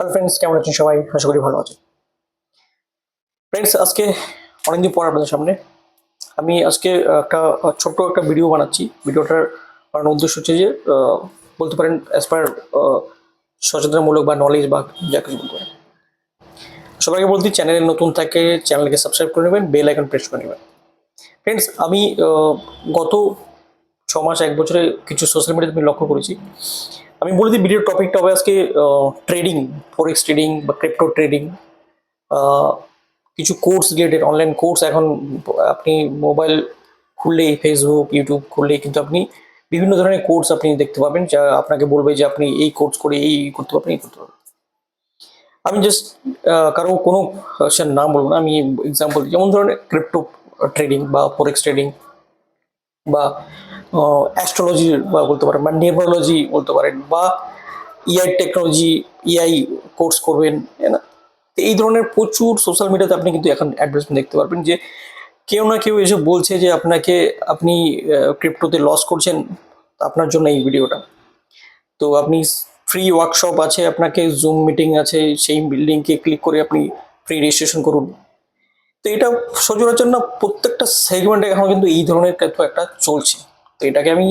Hello friends কেমন আছেন সবাই? আশা করি ভালো আছেন। ফ্রেন্ডস আজকে অনেকদিন পর আপনাদের সামনে। আমি আজকে একটা ছোট্ট একটা ভিডিও বানাচ্ছি। ভিডিওটার বানানোর উদ্দেশ্য হচ্ছে যে বলতে পারেন অ্যাজ পার সচেতনমূলক বা নলেজ বা যা কিছু বলতে পারেন। সবাইকে বলতে চ্যানেলে নতুন থাকে চ্যানেলকে সাবস্ক্রাইব করে নেবেন বেল আইকন প্রেস করে নেবেন। ফ্রেন্ডস আমি গত ছ মাস, এক বছরে কিছু সোশ্যাল মিডিয়াতে আমি লক্ষ্য করেছি। আমি বলে দিই ভিডিওর টপিকটা হবে আজকে ট্রেডিং ফরেক্স ট্রেডিং বা ক্রিপ্টো ট্রেডিং কিছু কোর্স রিলেটেড অনলাইন কোর্স এখন আপনি মোবাইল খুললেই ফেসবুক ইউটিউব খুললেই কিন্তু আপনি বিভিন্ন ধরনের কোর্স আপনি দেখতে পাবেন, যা আপনাকে বলবে যে আপনি এই কোর্স করে এই করতে পারবেন, এই করতে পারবেন। আমি জাস্ট কারও কোনো নাম বলব না, আমি এক্সাম্পল যেমন ধরনের ক্রিপ্টো ট্রেডিং বা ফরেক্স ট্রেডিং বা অ্যাস্ট্রোলজি বা বলতে পারেন বা নিউরোলজি বলতে পারেন বা ইআই টেকনোলজি ইআই কোর্স করবেন না? তো এই ধরনের প্রচুর সোশ্যাল মিডিয়াতে আপনি কিন্তু এখন অ্যাডভার্টাইজমেন্ট দেখতে পারবেন যে কেউ না কেউ এসে বলছে যে আপনাকে আপনি ক্রিপ্টোতে লস করছেন, আপনার জন্য এই ভিডিওটা তো আপনি ফ্রি ওয়ার্কশপ আছে, আপনাকে জুম মিটিং আছে, সেই লিঙ্কে ক্লিক করে আপনি ফ্রি রেজিস্ট্রেশন করুন। তো এটা সচরাচর না প্রত্যেকটা সেগমেন্টে এখন কিন্তু এই ধরনের একটা চলছে। তো এটাকে আমি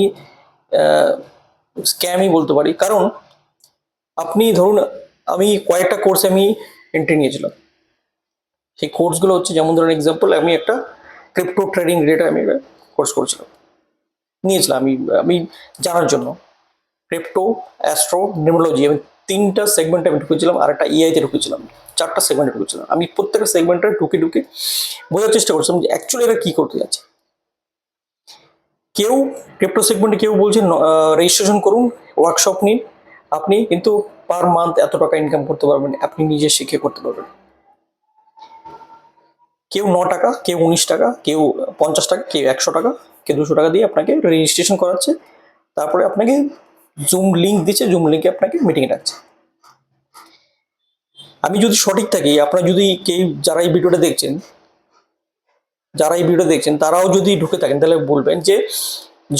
স্ক্যামই বলতে পারি। কারণ আপনি ধরুন, আমি কয়েকটা কোর্সে আমি এন্ট্রি নিয়েছিলাম। সেই কোর্সগুলো হচ্ছে, যেমন ধরুন এক্সাম্পল আমি একটা ক্রিপ্টো ট্রেডিং রিলেটেড আমি কোর্স করেছিলাম। নিয়েছিলাম, আমি আমি জানার জন্য। ক্রিপ্টো অ্যাস্ট্রো নিউমোলজি আমি তিনটা সেগমেন্টে আমি ঢুকেছিলাম, আর একটা ইআইতে ঢুকেছিলাম। চারটা সেগমেন্টে ঢুকেছিলাম। আমি প্রত্যেকটা সেগমেন্টে ঢুকে ঢুকে বোঝার চেষ্টা করছিলাম যে অ্যাকচুয়ালি এরা কী করতে যাচ্ছে। কেউ ক্রিপ্টো সেগমেন্টে কেউ বলছে রেজিস্ট্রেশন করুন ওয়ার্কশপ নিন। আপনি কিন্তু পার মান্থ এত টাকা ইনকাম করতে পারবেন, আপনি নিজে শিখে করতে পারবেন। কেউ ন টাকা, কেউ উনিশ টাকা, কেউ পঞ্চাশ টাকা, কেউ একশো টাকা, কেউ দুশো টাকা দিয়ে আপনাকে রেজিস্ট্রেশন করাচ্ছে। তারপরে আপনাকে জুম লিঙ্ক দিচ্ছে জুম লিঙ্কে আপনাকে মিটিংয়ে ডাকছে। আমি যদি সঠিক থাকি, আপনারা যদি কেউ যারা এই ভিডিওটা দেখছেন যারা এই ভিডিও দেখছেন, তারাও যদি ঢুকে থাকেন, তাহলে বলবেন যে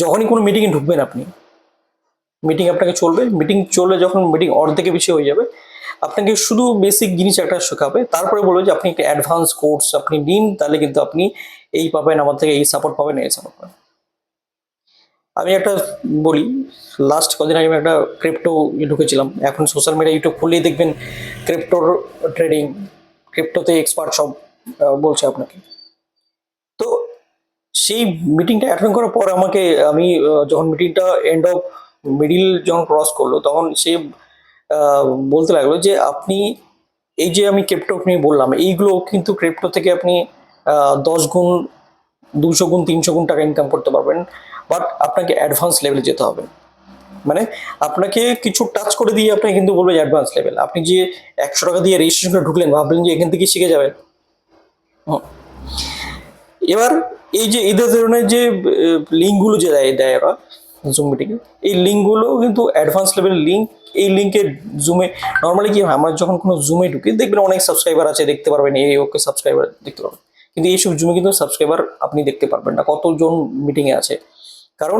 যখনই কোনো মিটিংয়ে ঢুকবেন আপনি মিটিং আপনাকে চলবে মিটিং চললে যখন মিটিং অর্ধেকে বেশি হয়ে যাবে, আপনাকে শুধু বেসিক জিনিস একটা শেখাবে, তারপরে বলবে যে আপনি একটা অ্যাডভান্স কোর্স আপনি নিন, তাহলে কিন্তু আপনি এই পাবেন, আমার থেকে এই সাপোর্ট পাবেন, এই সাপোর্ট পাবেন। আমি একটা বলি লাস্ট কদিন আগে আমি একটা ক্রিপ্টো ঢুকেছিলাম, এখন সোশ্যাল মিডিয়া ইউটিউব খুললেই দেখবেন ক্রিপ্টোর ট্রেডিং ক্রিপ্টোতে এক্সপার্ট সব বলছে আপনাকে। সেই মিটিংটা অ্যাটেন্ড করার পর আমাকে, আমি যখন মিটিংটা এন্ড অফ মিডিল যখন ক্রস করল, তখন সে বলতে লাগল যে, আপনি এই যে আমি ক্রিপ্টো নিয়ে বললাম, এইগুলো কিন্তু ক্রিপ্টো থেকে আপনি দশ গুণ, দুশো গুণ, তিনশো গুণ টাকা ইনকাম করতে পারবেন বাট আপনাকে অ্যাডভান্স লেভেলে যেতে হবে। মানে আপনাকে কিছু টাচ করে দিয়ে আপনাকে কিন্তু বলবে অ্যাডভান্স লেভেল আপনি যে একশো টাকা দিয়ে রেজিস্ট্রেশন করে ঢুকলেন, ভাবলেন যে এখান থেকে শিখে যাবেন। এবার এই যে এদের ধরনের যে লিঙ্কগুলো যে দেয় দেয় ওরা জুম মিটিংয়ে এই লিঙ্কগুলো কিন্তু অ্যাডভান্স লেভেলের লিঙ্ক এই লিঙ্কে জুমে নর্মালি কি হয়, আমরা যখন কোনো জুমে ঢুকি, দেখবেন অনেক সাবস্ক্রাইবার আছে, দেখতে পারবেন, এই ওকে সাবস্ক্রাইবার দেখতে পারবেন। কিন্তু এইসব জুমে কিন্তু সাবস্ক্রাইবার আপনি দেখতে পারবেন না, কতজন মিটিংয়ে আছে। কারণ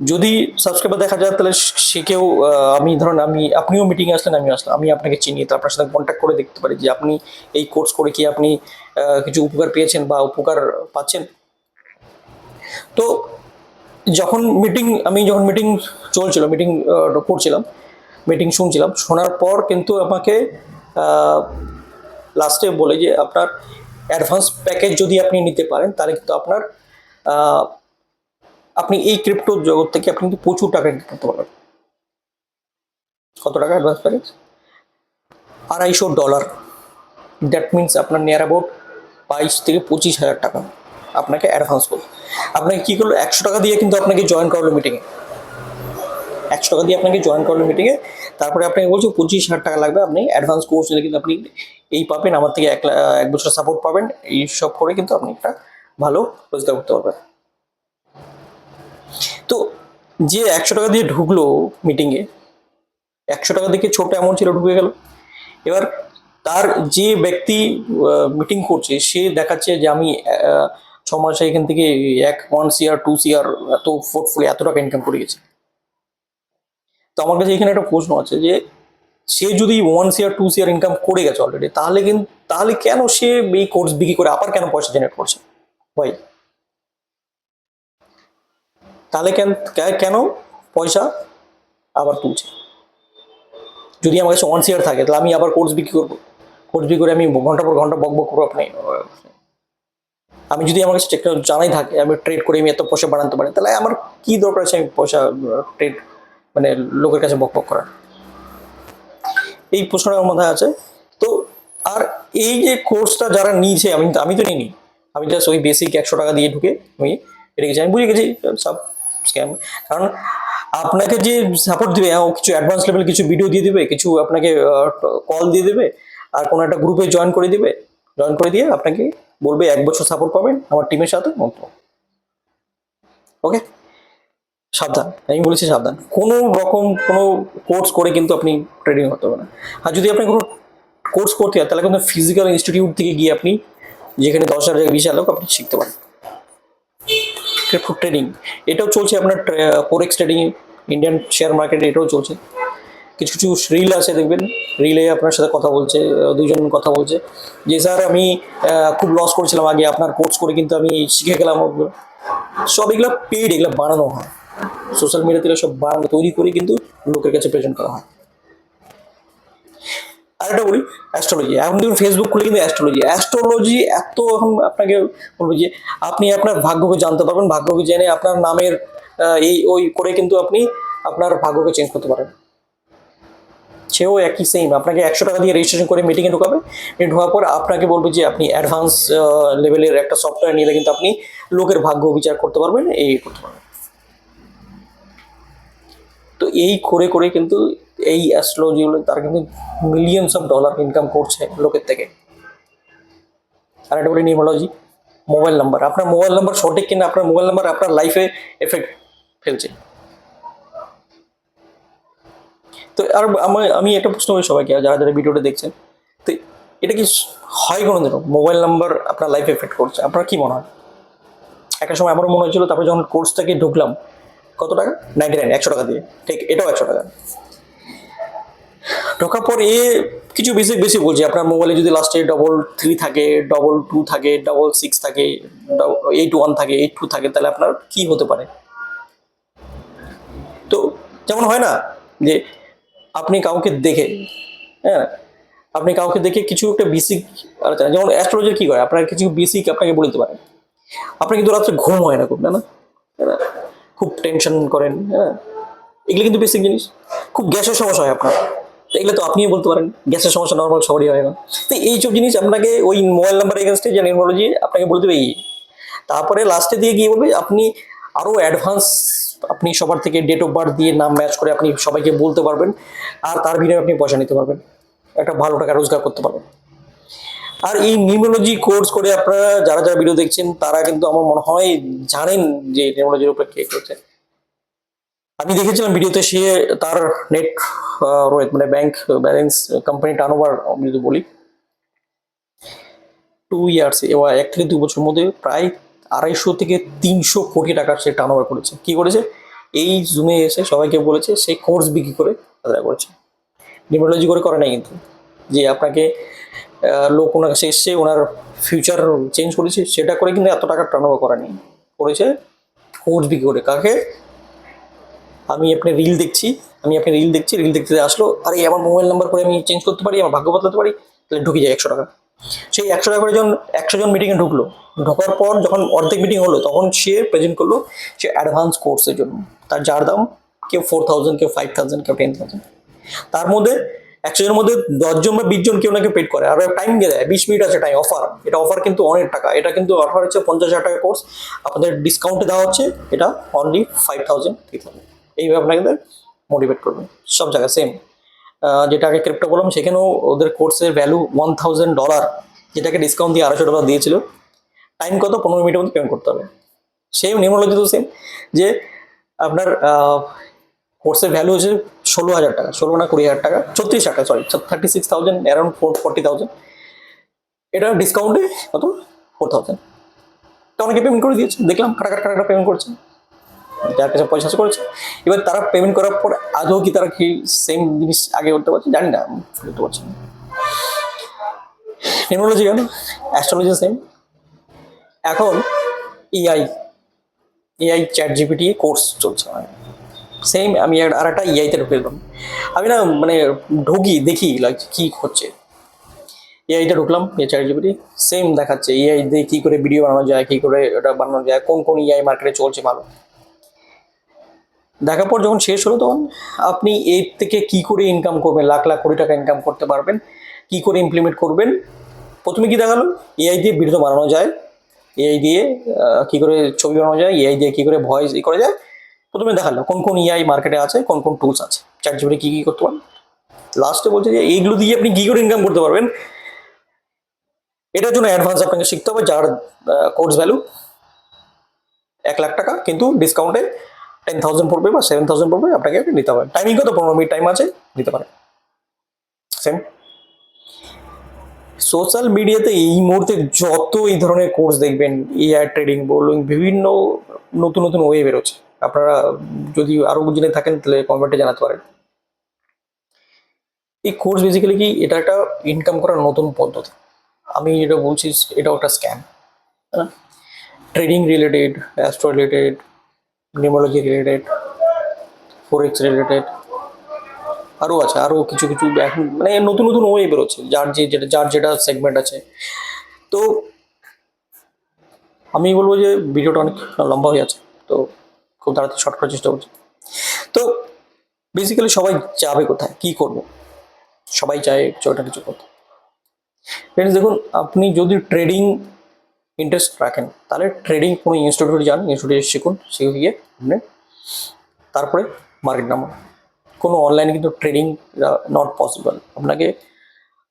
যদি সাবস্ক্রাইবার দেখা যায়, তাহলে সে কেউ আমি ধরুন আমি, আপনিও মিটিংয়ে আসলেন আমি আসলাম, আমি আপনাকে চিনি তো আপনার সাথে কন্ট্যাক্ট করে দেখতে পারি যে আপনি এই কোর্স করে কি আপনি কিছু উপকার পেয়েছেন বা উপকার পাচ্ছেন। তো যখন মিটিং আমি যখন মিটিং চলছিল মিটিং করছিলাম মিটিং শুনছিলাম, শোনার পর কিন্তু আমাকে লাস্টে বলে যে আপনার অ্যাডভান্স প্যাকেজ যদি আপনি নিতে পারেন, তাহলে কিন্তু আপনার আপনি এই ক্রিপ্টো জগৎ থেকে আপনি কিন্তু প্রচুর টাকা ইনকাম করতে পারবেন। কত টাকা অ্যাডভান্স প্যাকেজ আড়াইশো ডলার দ্যাট মিনস আপনার নিয়ার অ্যাবাউট বাইশ থেকে পঁচিশ হাজার টাকা। আপনাকে অ্যাডভান্স করবে। আপনাকে কী করল? একশো টাকা দিয়ে কিন্তু আপনাকে জয়েন করল মিটিংয়ে একশো টাকা দিয়ে আপনাকে জয়েন করল মিটিংয়ে তারপরে আপনাকে বলছে পঁচিশ হাজার টাকা লাগবে। আপনি অ্যাডভান্স কোর্স নিলে কিন্তু আপনি এই পাবেন। আমার থেকে এক এক বছর সাপোর্ট পাবেন। এই সব করে কিন্তু আপনি একটা ভালো রোজগার করতে পারবেন। তো যে একশো টাকা দিয়ে ঢুকলো মিটিংয়ে একশো টাকা দিকে ছোট অ্যামাউন্ট ছিল, ঢুকে গেল। এবার তার যে ব্যক্তি মিটিং করছে, সে দেখাচ্ছে যে আমি মাসে এখান থেকে এক ওয়ান সিআর টু সিআর এত পোর্টফোলিও এত টাকা ইনকাম করে গেছে। তো আমার কাছে এখানে একটা প্রশ্ন আছে যে, সে যদি one year two year income করে গেছে অলরেডি তাহলে কিন্তু তাহলে কেন সে এই কোর্স বিক্রি করে, আবার কেন পয়সা জেনারেট করছে? ভাই, তাহলে কেন কেন পয়সা আবার তুলছে? যদি আমার কাছে ওয়ান সিয়ার থাকে, তাহলে আমি আবার কোর্স বিক্রি করব। কোর্স বিক্রি করে আমি ঘণ্টা পর ঘণ্টা বক বক করব আপনি আমি যদি আমার কাছে টেকনো জানাই থাকে আমি ট্রেড করে আমি এত পয়সা বানাতে পারি তাহলে আমার কি দরকার আছে আমি পয়সা ট্রেড মানে লোকের কাছে বক বক করার? এই প্রশ্নটা আমার মাথায় আছে। তো আর এই যে কোর্সটা যারা নিয়েছে আমি আমি তো নিইনি। আমি জাস্ট ওই বেসিক একশো টাকা দিয়ে ঢুকে আমি রেখেছি আমি বুঝে গেছি সব স্ক্যাম কারণ আপনাকে যে সাপোর্ট দিবে হ্যাঁ, কিছু অ্যাডভান্স লেভেল কিছু ভিডিও দিয়ে দেবে কিছু আপনাকে কল দিয়ে দেবে আর কোনো একটা গ্রুপে জয়েন করে দেবে জয়েন করে দিয়ে আপনাকে বলবে, এক বছর সাপোর্ট পাবেন আমার টিমের সাথে ওকে সাবধান। আমি বলেছি সাবধান। কোনো রকম কোনো কোর্স করে কিন্তু আপনি ট্রেডিং করতে পারবেন না। আর যদি আপনি কোনো কোর্স করতে হয় তাহলে কিন্তু ফিজিক্যাল ইনস্টিটিউট থেকে গিয়ে আপনি যেখানে দশ হাজার, বিশ হাজার লোক আপনি শিখতে পারেন। ট্রেডিং এটাও চলছে আপনার ফোরেক্স ট্রেডিং ইন্ডিয়ান শেয়ার মার্কেটে এটাও চলছে। কিছু কিছু রিল আছে, দেখবেন। রিলে আপনার সাথে কথা বলছে দুজন কথা বলছে। যে স্যার, আমি খুব লস করেছিলাম আগে, আপনার কোর্স করে কিন্তু আমি শিখে গেলাম সব এগুলো পেড এগুলো বানানো হয়। সোশ্যাল মিডিয়াতে সব বানানো, তৈরি করে কিন্তু লোকের কাছে প্রেজেন্ট করা হয়। আরেকটা বলি অ্যাস্ট্রোলজি এখন দেখুন ফেসবুক খুলে কিন্তু অ্যাস্ট্রোলজি অ্যাস্ট্রোলজি এত এখন আপনাকে বলব যে, আপনি আপনার ভাগ্যকে জানতে পারবেন। ভাগ্যকে জেনে আপনার নামের এই ওই করে কিন্তু আপনি আপনার ভাগ্যকে চেঞ্জ করতে পারেন সেও একই সেম আপনাকে একশো টাকা দিয়ে রেজিস্ট্রেশন করে মিটিংয়ে ঢোকাবে। ঢোকার পর আপনাকে বলবে যে, আপনি অ্যাডভান্স লেভেলের একটা সফটওয়্যার নিলে কিন্তু আপনি লোকের ভাগ্য বিচার করতে পারবেন, এই করতে পারবেন। তো এই করে করে কিন্তু এই অ্যাস্ট্রোলজিগুলো তারা কিন্তু মিলিয়নস অফ ডলার ইনকাম করছে লোকের থেকে। আর একটা বলি নিউমোলজি মোবাইল নাম্বার আপনার মোবাইল নাম্বার সঠিক কিনা, আপনার মোবাইল নাম্বার আপনার লাইফে এফেক্ট ফেলছে। তো আর আমি আমি একটা প্রশ্ন করি সবাইকে, যারা যারা ভিডিওটা দেখছেন। তো এটা কি হয় কোনো দিনও মোবাইল নাম্বার আপনার লাইফ এফেক্ট করছে। আপনার কী মনে হয়? একটা সময় আমারও মনে হয়েছিল, তারপরে যখন কোর্স থেকে ঢুকলাম, কত টাকা? নাইনটি নাইন একশো টাকা দিয়ে। ঠিক, এটাও একশো টাকা। ঢোকার পর এ কিছু বেশি বেশি বলছি। আপনার মোবাইলে যদি লাস্টে ডবল থ্রি থাকে ডবল টু থাকে ডবল সিক্স থাকে এইট ওয়ান থাকে এইট টু থাকে, তাহলে আপনার কি হতে পারে? তো যেমন হয় না যে আপনি কাউকে দেখে হ্যাঁ? আপনি কাউকে দেখে কিছু একটা বেসিক যেমন অ্যাস্ট্রোলজার কি করে? আপনার কিছু বেসিক আপনাকে বলতে দিতে পারে। আপনার কিন্তু রাত্রে ঘুম হয় না খুব না? না? খুব টেনশন করেন হ্যাঁ? এগুলো কিন্তু বেসিক জিনিস। খুব গ্যাসের সমস্যা হয় আপনার। এগুলো তো আপনিও বলতে পারেন গ্যাসের সমস্যা নর্মাল সবারই হয় না। তো এইসব জিনিস আপনাকে ওই মোবাইল নাম্বার এগেনস্টে যে নিউমোলজি আপনাকে বলতে দেবে এই। তারপরে লাস্টে দিয়ে গিয়ে বলবে আপনি আরও অ্যাডভান্স আপনি সবার থেকে ডেট অফ বার্থ দিয়ে নাম ম্যাচ করে আপনি সবাইকে বলতে পারবেন, আর তার বিনিময়ে আপনি পয়সা নিতে পারবেন। একটা ভালো টাকা রোজগার করতে পারবেন। আর এই নিউমোলজি কোর্স করে আপনারা যারা যারা ভিডিও দেখছেন, তারা কিন্তু আমার মনে হয় জানেন যে নিউমোলজির উপরে কে করছে। আমি দেখেছিলাম ভিডিওতে সে তার নেট রয়েছে মানে bank balance company turn over যদি বলি টু ইয়ার্স এক থেকে দু বছরের মধ্যে প্রায় আড়াইশো থেকে তিনশো কোটি টাকার সে টার্ন ওভার করেছে। কি করেছে? এই জুমে এসে সবাইকে বলেছে, সেই কোর্স বিক্রি করে আদায় করেছে। নিউমোলজি করে করে নাই কিন্তু। যে আপনাকে লোক ওনার কাছে এসছে, ওনার ফিউচার চেঞ্জ করেছে, সেটা করে কিন্তু এত টাকার টার্ন ওভার করেনি করেছে কোর্স বিক্রি করে। কাকে? আমি আপনি রিল দেখছি, আমি আপনি রিল দেখছি রিল দেখতে আসলো, আরে আমার মোবাইল নাম্বার করে আমি চেঞ্জ করতে পারি, আমার ভাগ্য বদলাতে পারি, তাহলে ঢুকে যায় একশো টাকা। সেই একশো করে যখন একশো জন মিটিংয়ে ঢুকলো, ঢোকার পর যখন অর্ধেক মিটিং হলো, তখন সে প্রেজেন্ট করল সে অ্যাডভান্স কোর্সের জন্য। তার যার দাম, কেউ ফোর থাউজেন্ড কেউ ফাইভ থাউজেন্ড কেউ টেন থাউজেন্ড তার মধ্যে একশো জনের মধ্যে দশজন বা বিশ জন কেউ নাকি পেড করে। আর টাইম দিয়ে দেয়? বিশ মিনিট আছে টাইম অফার এটা অফার কিন্তু অনেক টাকা। এটা কিন্তু অফার হচ্ছে পঞ্চাশ হাজার টাকা কোর্স আপনাদের ডিসকাউন্টে দেওয়া হচ্ছে, এটা only five thousand three thousand এইভাবে আপনাকে মোটিভেট করবে। সব জায়গায় সেম যেটা আগে ক্রিপ্টো বললাম, সেখানেও ওদের কোর্সের ভ্যালু ওয়ান থাউজেন্ড ডলার যেটাকে ডিসকাউন্ট দিয়ে আড়াইশো ডলার দিয়েছিল। টাইম কত? পনেরো মিনিটের মধ্যে পেমেন্ট করতে হবে। সেম নিউমোলজি তো সেম যে আপনার কোর্সের ভ্যালু হচ্ছে ষোলো হাজার টাকা, ষোলো না কুড়ি হাজার টাকা, ছত্রিশ টাকা sorry thirty six thousand around four forty thousand এটা ডিসকাউন্টে কত? ফোর থাউজেন্ড তো অনেকে পেমেন্ট করে দিয়েছে। দেখলাম কাটা কাটা পেমেন্ট করছে? যার কাছে পয়সা করেছে। এবার তারা পেমেন্ট করার পর আদৌ কি তারা কি সেম জিনিস আগে করতে পারছে? জানি না করতে পারছি না। কেন? অ্যাস্ট্রোলজি সেম এখন AI AI chat GPT course চলছে। সেম আমি আর একটা ইআইতে ঢুকে দিলাম আমি না মানে ঢুকি, দেখি লাইক কী হচ্ছে। এআইতে ঢুকলাম এ চ্যাট জিপিটি সেম দেখাচ্ছে। এআই দিয়ে কী করে ভিডিও বানানো যায়, কী করে এটা বানানো যায়, কোন কোন এআই মার্কেটে চলছে ভালো। দেখার পর যখন শেষ হলো তখন আপনি এর থেকে কি করে ইনকাম করবেন? লাখ লাখ কোটি টাকা ইনকাম করতে পারবেন। কি করে ইমপ্লিমেন্ট করবেন? প্রথমে কি দেখাল? এআই দিয়ে ভিডিও বানানো যায়। এআই দিয়ে কি করে ছবি বানানো যায়? এআই দিয়ে কি করে ভয়েস ই করা যায়? প্রথমে দেখাল কোন কোন এআই মার্কেটে আছে, কোন কোন টুলস আছে। চ্যাট জিপিটি কী কী করতে পারেন লাস্টে বলছে যে এইগুলো দিয়ে আপনি কী করে ইনকাম করতে পারবেন? এটার জন্য অ্যাডভান্স আপনাকে শিখতে হবে, যার কোর্স ভ্যালু এক লাখ টাকা। কিন্তু ডিসকাউন্টে টেন থাউজেন্ড পড়বে বা সেভেন থাউজেন্ড পড়বে, আপনাকে নিতে হবে। টাইমিং কত? পনেরো মিনিট টাইম আছে, নিতে পারে সেম সোশ্যাল মিডিয়াতে এই মুহূর্তে যত এই ধরনের কোর্স দেখবেন এআই ট্রেডিং বলুন বিভিন্ন নতুন নতুন ওয়ে বেরোচ্ছে। আপনারা যদি আরও জেনে থাকেন, তাহলে কমেন্টে জানাতে পারেন। এই কোর্স বেসিক্যালি কি? এটা একটা ইনকাম করার নতুন পদ্ধতি। আমি যেটা বলছি, এটাও একটা scam trading related astro related numerology related forex related আরও আছে আরও কিছু কিছু এখন মানে নতুন নতুন ওয়ে বেরোচ্ছে, যার যে যেটা, যার যেটা সেগমেন্ট আছে। তো আমি বলব যে ভিডিওটা অনেক লম্বা হয়ে আছে তো খুব তাড়াতাড়ি শর্ট করার চেষ্টা করছি। তো বেসিক্যালি সবাই যাবে কোথায়, কী করব? সবাই চায় কিছু কিছু করতে। ফ্রেন্ডস দেখুন, আপনি যদি ট্রেডিং ইন্টারেস্ট রাখেন। তাহলে ট্রেডিং কোনো ইনস্টিটিউটে যান ইনস্টিটিউটে শিখুন, শিখে গিয়ে আপনি তারপরে মার্কেট নামান। কোনো অনলাইনে কিন্তু ট্রেডিং নট পসিবল আপনাকে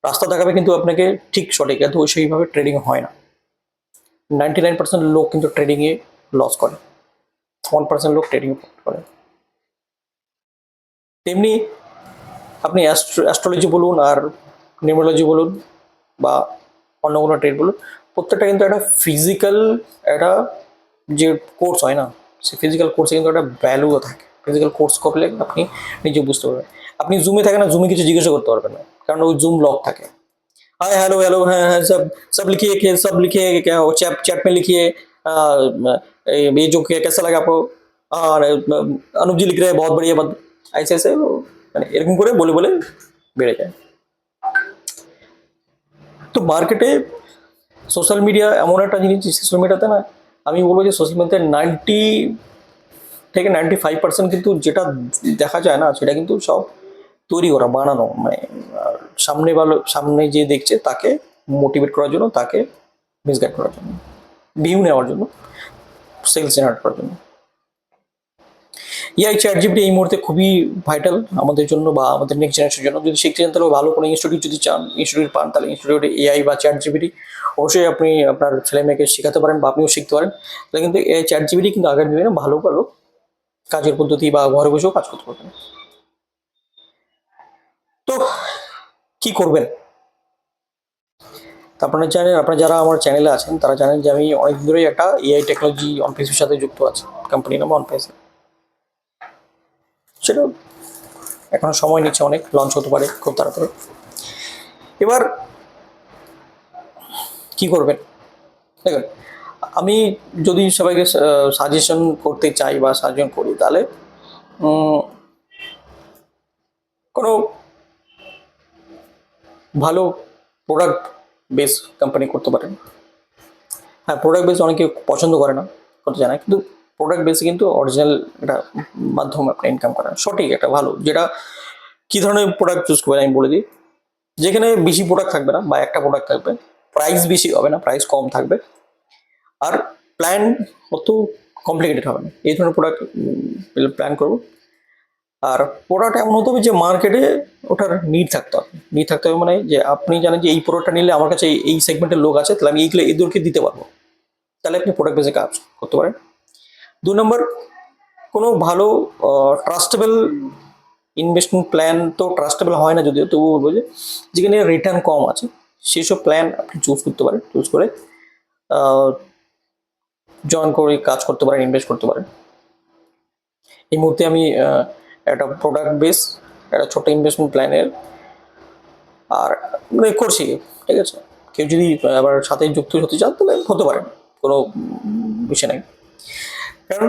রাস্তা দেখাবে কিন্তু আপনাকে ঠিক সঠিক, কিন্তু ওই সেইভাবে ট্রেডিং হয় না। নাইনটি নাইন পার্সেন্ট লোক কিন্তু ট্রেডিংয়ে লস করে। ওয়ান পার্সেন্ট লোক ট্রেডিং করে। তেমনি আপনি অ্যাস্ট্রোলজি বলুন আর নিউমোলজি বলুন বা অন্য কোনো ট্রেড বলুন প্রত্যেকটা কিন্তু একটা ফিজিক্যাল একটা যে কোর্স হয় না সেই ফিজিক্যাল কোর্সে কিন্তু একটা ভ্যালুও থাকে ফিজিক্যাল কোর্স করলে আপনি নিজে বুঝতে পারবেন আপনি জুমে থাকেন না জুমে কিছু জিজ্ঞাসা করতে পারবেন না কারণ ওই জুম লক থাকে हाय हेलो हेलो हाँ हाँ सब सब लिखिए कि सब लिखिए क्या हो चैट चैट में लिखिए आ, ये जो कि कैसा लगा आपको और अनुप जी लिख रहे हैं बहुत बढ़िया बात ऐसे ऐसे वो মানে এরকম করে বলে বলে বেড়ে যায় তো মার্কেটে সোশ্যাল মিডিয়া এমন একটা জিনিস সোশ্যাল মিডিয়াতে না, আমি বলব যে সোশ্যাল মিডিয়াতে নাইনটি থেকে নাইনটি ফাইভ পার্সেন্ট কিন্তু যেটা দেখা যায় না, সেটা কিন্তু সব তৈরি করা, বানানো মানে সামনে ভালো, সামনে যে দেখছে তাকে মোটিভেট করার জন্য, তাকে মিসগাইড করার জন্য ভিউ নেওয়ার জন্য সেলস জেনারেট করার জন্য। এআই চ্যাট জিপিটি এই মুহূর্তে খুবই ভাইটাল আমাদের জন্য বা আমাদের নেক্সট জেনারেশনের জন্য। যদি শিখতে চান তাহলে ভালো কোনো ইনস্টিটিউট যদি চান ইনস্টিটিউট পান, তাহলে ইনস্টিটিউটে এআই বা চ্যাট জিপিটি অবশ্যই আপনি আপনার ছেলে মেয়েকে শেখাতে পারেন বা আপনিও শিখতে পারেন। তাহলে কিন্তু এআই চ্যাট জিপিটি কিন্তু আগের দিনে ভালো ভালো কাজের পদ্ধতি বা ঘরে বসেও কাজ করতে পারবেন। তো কি করবেন? আপনারা জানেন, আপনারা যারা আমার চ্যানেলে আছেন, তারা জানেন যে আমি অনেক ধরেই একটা এআই টেকনোলজি অনপেসের সাথে যুক্ত আছি। কোম্পানি নাম অনপেসে সেটা এখনও সময় নিচ্ছে অনেক লঞ্চ হতে পারে খুব তাড়াতাড়ি। এবার কি করবেন? দেখুন আমি যদি সবাইকে সাজেশন করতে চাই বা সাজেশন করি, তাহলে কোনো ভালো প্রোডাক্ট বেস কোম্পানি করতে পারেন। হ্যাঁ প্রোডাক্ট বেস অনেকে পছন্দ করে না করতে জানে কিন্তু প্রোডাক্ট বেসে কিন্তু অরিজিনাল একটা মাধ্যম আপনি ইনকাম করেন। সঠিক একটা, ভালো, যেটা কী ধরনের প্রোডাক্ট চুজ করবেন আমি বলে দিই। যেখানে বেশি প্রোডাক্ট থাকবে না বা একটা প্রোডাক্ট থাকবে প্রাইস বেশি হবে না প্রাইস কম থাকবে। আর প্ল্যান অত কমপ্লিকেটেড হবে না। এই ধরনের প্রোডাক্ট প্ল্যান করব। আর প্রোডাক্ট এমন হতে হবে যে মার্কেটে ওটার নিড থাকতে হবে। নিড থাকতে হবে মানে যে আপনি জানেন যে এই প্রোডাক্টটা নিলে আমার কাছে এই- সেগমেন্টের লোক আছে, তাহলে আমি এইগুলো এদেরকে দিতে পারব। তাহলে আপনি প্রোডাক্ট বেসে কাজ করতে পারেন। দু নম্বর, কোনো ভালো ট্রাস্টেবল ইনভেস্টমেন্ট প্ল্যান তো ট্রাস্টেবল হয় না যদিও, তবুও বলব যে, যেখানে রিটার্ন কম আছে। সেসব প্ল্যান আপনি চুজ করতে পারেন চুজ করে জয়েন করে কাজ করতে পারেন ইনভেস্ট করতে পারেন। এই মুহূর্তে আমি একটা প্রোডাক্ট বেস একটা ছোট্ট ইনভেস্টমেন্ট প্ল্যানের আর মানে করছি, ঠিক আছে? কেউ যদি আবার সাথে যুক্ত হতে চান, তাহলে হতে পারেন কোনো বিষয় নেই। কারণ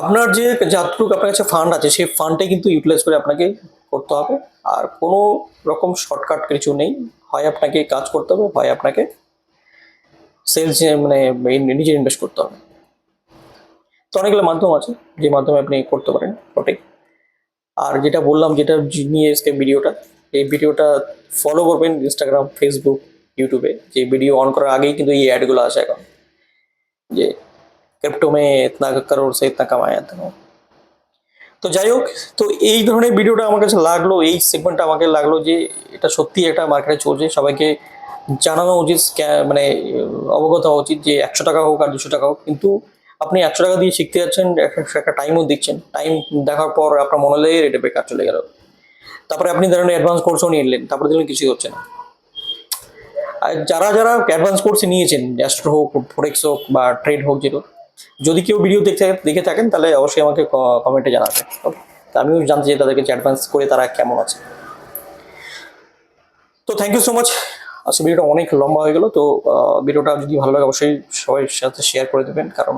আপনার যে যতটুকু আপনার কাছে ফান্ড আছে, সেই ফান্ডটাই কিন্তু ইউটিলাইজ করে আপনাকে করতে হবে। আর কোনো রকম শর্টকাট কিছু নেই। হয় আপনাকে কাজ করতে হবে, হয় আপনাকে সেলস মানে নিজে ইনভেস্ট করতে হবে। তো অনেকগুলো মাধ্যম আছে, যে মাধ্যমে আপনি করতে পারেন, সঠিক। আর যেটা বললাম, যেটা নিয়ে এসে ভিডিওটা, এই ভিডিওটা ফলো করবেন ইনস্টাগ্রাম ফেসবুক ইউটিউবে যে ভিডিও অন করার আগেই কিন্তু এই অ্যাডগুলো আসে এখন। যে ক্রিপ্টো মে ইতনা করোড় সে ইতনা কামায়া তো যাই হোক, তো এই ধরনের ভিডিওটা আমার কাছে লাগল, এই সেগমেন্টটা আমাকে লাগল যে এটা সত্যি একটা মার্কেটে চলছে। সবাইকে জানানো উচিত মানে অবগত হওয়া উচিত যে একশো টাকা হোক আর দুশো টাকা হোক। কিন্তু আপনি একশো টাকা দিয়ে শিখতে যাচ্ছেন একটা- টাইমও দিচ্ছেন। টাইম দেখার পর আপনার মনে লেগে এটা বেকার চলে গেল। তারপরে আপনি ধরেন অ্যাডভান্স কোর্সও নিয়ে নিলেন, তারপরে দেখলেন কিছুই হচ্ছে না। আর যারা যারা অ্যাডভান্স কোর্স নিয়েছেন অ্যাস্ট্রো হোক ফোরেক্স হোক বা ট্রেড হোক যেগুলো যদি কেউ ভিডিও দেখতে দেখে থাকেন, তাহলে অবশ্যই আমাকে কমেন্টে জানাবেন। ওকে তা আমিও জানতে চাই তাদেরকে অ্যাডভান্স করে তারা কেমন আছে। তো থ্যাংক ইউ সো মাচ আজকে ভিডিওটা অনেক লম্বা হয়ে গেল, তো ভিডিওটা যদি ভালো লাগে অবশ্যই সবাই সাথে শেয়ার করে দেবেন, কারণ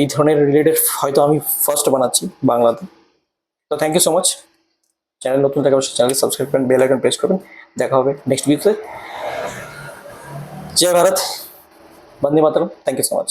এই ধরনের রিলেটেড হয়তো আমি ফার্স্ট বানাচ্ছি বাংলাতে। তো thank you so much channel নতুন থাকে অবশ্যই চ্যানেল সাবস্ক্রাইব করবেন বেল আইকন প্রেস করবেন। দেখা হবে নেক্সট ভিডিওতে জয় ভারত। বন্দে মাতরম। Thank you so much